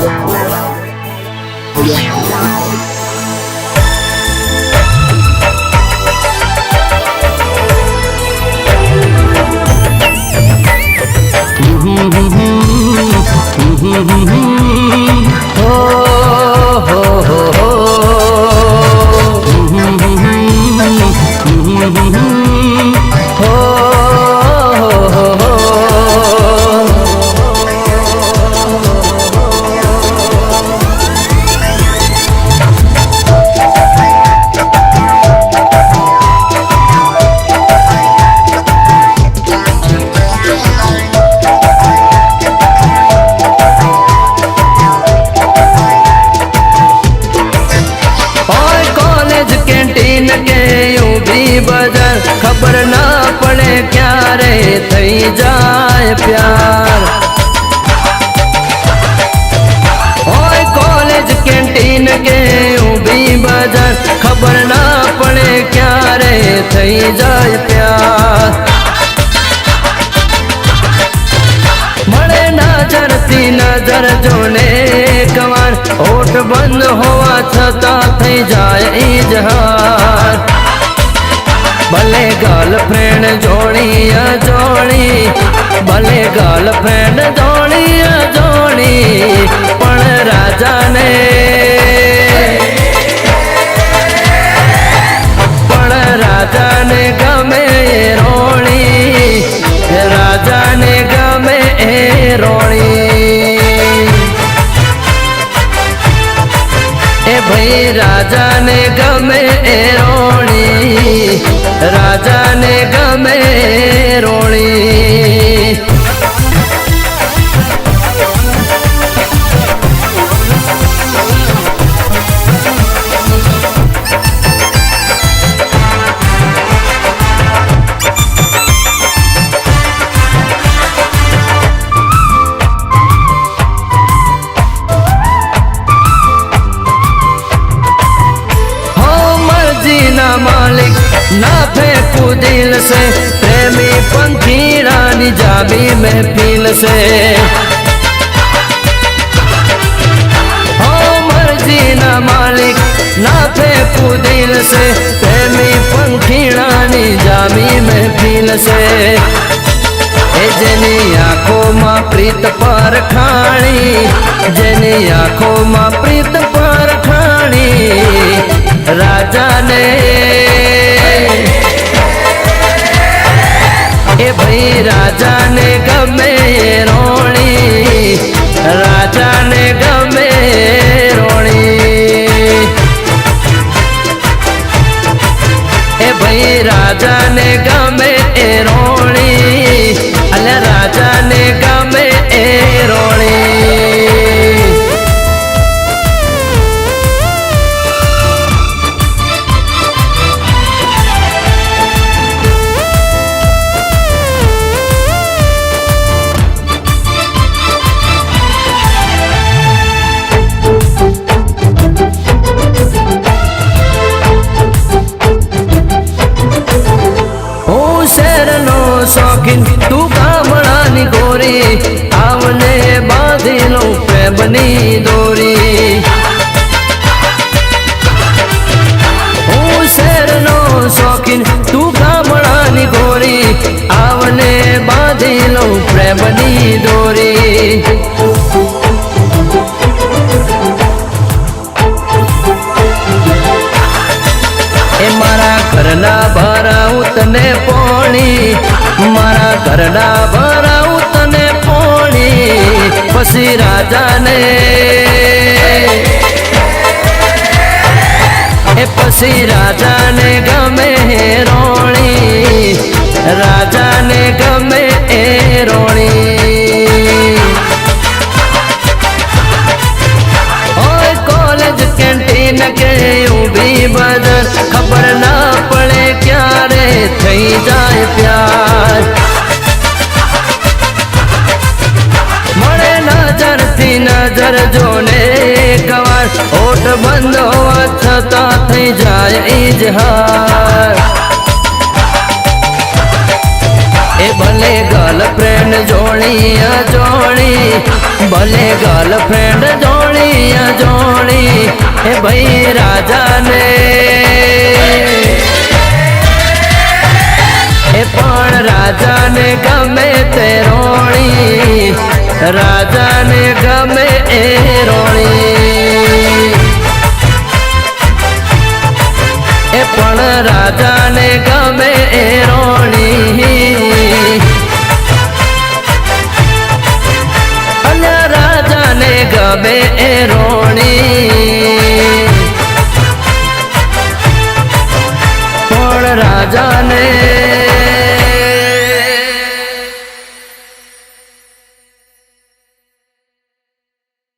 Mm-hmm. mm-hmm. mm-hmm. जाए प्यार। ओए कॉलेज कैंटीन के उभी बाज़ार, खबर ना पड़े क्या रे, थई जाए प्यार। मरे नज़र ती नज़र जोने कमर, होठ बंद होवा छता थई जाए इजहार। ભલે ગર્લફ્રેન્ડ જોડી. જોણી ભલે ગર્લફ્રેન્ડ જોડી. જોણી પણ રાજાને प्रेमी पंखी रानी जाबी महफिल से हो मर्जी ना मालिक ना फेंकू दिल से प्रेमी पंखी रानी जाबी महफिल से એ જેની આંખોમાં પ્રીત પર ખાણી જેની આંખોમાં राजा ने गमे પ્રેમની દોરી. હું શેરનો શોખીન, તું ગામડાની ગોરી. આવને બાંધી લઉં પ્રેમની દોરી. એ મારા ઘરના ભરાઉ તને પોણી. મારા ઘરના પોણી પછી રાજાને એ પછી છતાં થઈ જાય ઇજહાર એ ભલે ગર્લફ્રેન્ડ જોણી ભલે ગર્લફ્રેન્ડ જોણી, એ ભાઈ રાજાને. એ પણ રાજાને ગમે તે રોણી, રાજા राजा ने